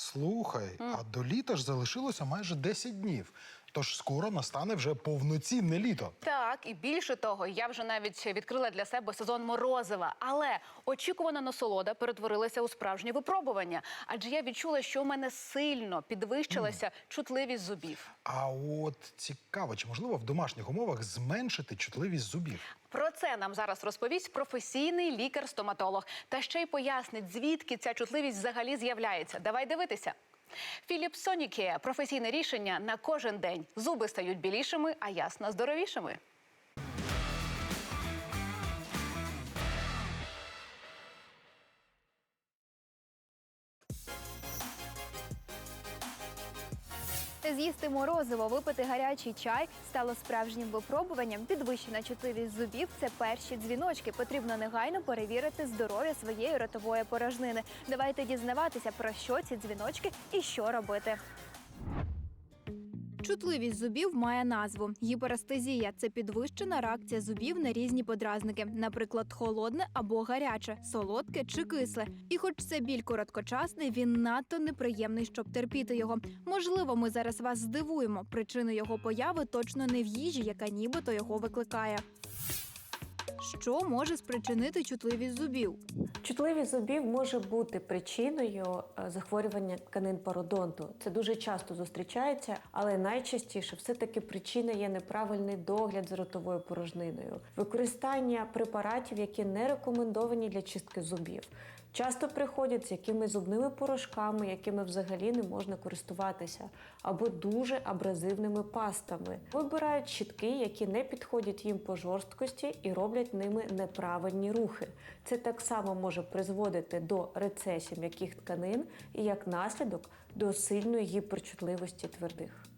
Слухай, а до літа ж залишилося майже 10 днів. Тож скоро настане вже повноцінне літо. Так, і більше того, я вже навіть відкрила для себе сезон морозива. Але очікувана насолода перетворилася у справжнє випробування. Адже я відчула, що у мене сильно підвищилася чутливість зубів. А от цікаво, чи можливо в домашніх умовах зменшити чутливість зубів? Про це нам зараз розповість професійний лікар-стоматолог та ще й пояснить, звідки ця чутливість взагалі з'являється. Давай дивитися. Філіп Сонікія професійне рішення на кожен день. Зуби стають білішими, а ясна здоровішими. З'їсти морозиво, випити гарячий чай стало справжнім випробуванням. Підвищена чутливість зубів це перші дзвіночки. Потрібно негайно перевірити здоров'я своєї ротової порожнини. Давайте дізнаватися про що ці дзвіночки і що робити. Чутливість зубів має назву гіперестезія. Це підвищена реакція зубів на різні подразники, наприклад, холодне або гаряче, солодке чи кисле. І, хоч це біль короткочасний, він надто неприємний, щоб терпіти його. Можливо, ми зараз вас здивуємо. Причини його появи точно не в їжі, яка нібито його викликає. Що може спричинити чутливість зубів? Чутливість зубів може бути причиною е, захворювання тканин пародонту. Це дуже часто зустрічається, але найчастіше все-таки причина є неправильний догляд з ротовою порожниною, використання препаратів, які не рекомендовані для чистки зубів. Часто приходять з якимись зубними порошками, якими взагалі не можна користуватися, або дуже абразивними пастами. Вибирають щітки, які не підходять їм по жорсткості і роблять ними неправильні рухи. Це так само може призводити до рецесії м'яких тканин і як наслідок до сильної гіперчутливості твердих.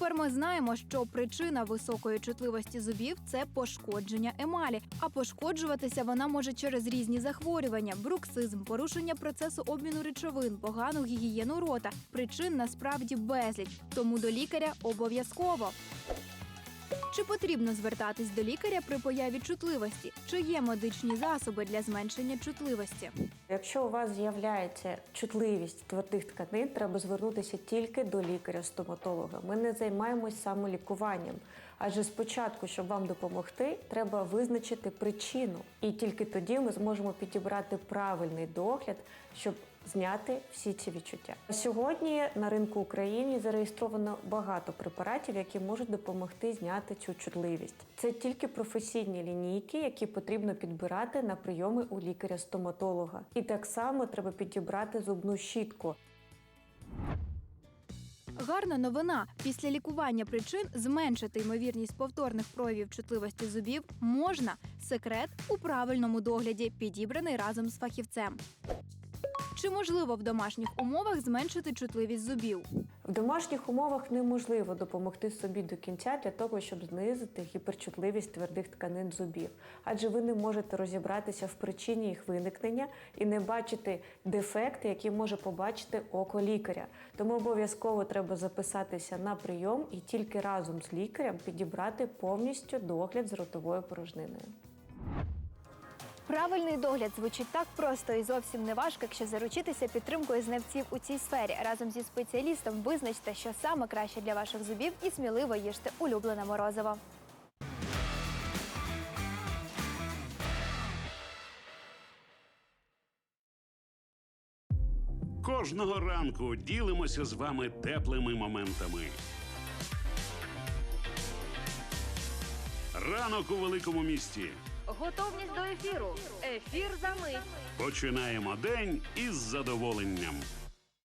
Тепер ми знаємо, що причина високої чутливості зубів це пошкодження емалі. А пошкоджуватися вона може через різні захворювання: бруксизм, порушення процесу обміну речовин, погану гігієну рота. Причин насправді безліч, тому до лікаря обов'язково. Чи потрібно звертатись до лікаря при появі чутливості? Чи є медичні засоби для зменшення чутливості? Якщо у вас з'являється чутливість твердих тканин, треба звернутися тільки до лікаря-стоматолога. Ми не займаємось самолікуванням. Адже спочатку, щоб вам допомогти, треба визначити причину. І тільки тоді ми зможемо підібрати правильний догляд, щоб зняти всі ці відчуття. Сьогодні на ринку України зареєстровано багато препаратів, які можуть допомогти зняти цю чутливість. Це тільки професійні лінійки, які потрібно підбирати на прийоми у лікаря-стоматолога. І так само треба підібрати зубну щітку. Гарна новина. Після лікування причин зменшити ймовірність повторних проявів чутливості зубів можна. Секрет у правильному догляді, підібраний разом з фахівцем. Чи можливо в домашніх умовах зменшити чутливість зубів? В домашніх умовах неможливо допомогти собі до кінця для того, щоб знизити гіперчутливість твердих тканин зубів, адже ви не можете розібратися в причині їх виникнення і не бачити дефекти, які може побачити око лікаря. Тому обов'язково треба записатися на прийом і тільки разом з лікарем підібрати повністю догляд з ротовою порожниною. Правильний догляд звучить так просто і зовсім не важко, якщо заручитися підтримкою знавців у цій сфері. Разом зі спеціалістом визначте, що саме краще для ваших зубів, і сміливо їжте улюблене морозиво. Кожного ранку ділимося з вами теплими моментами. Ранок у великому місті. Готовність до ефіру. Ефір за мить. Починаємо день із задоволенням.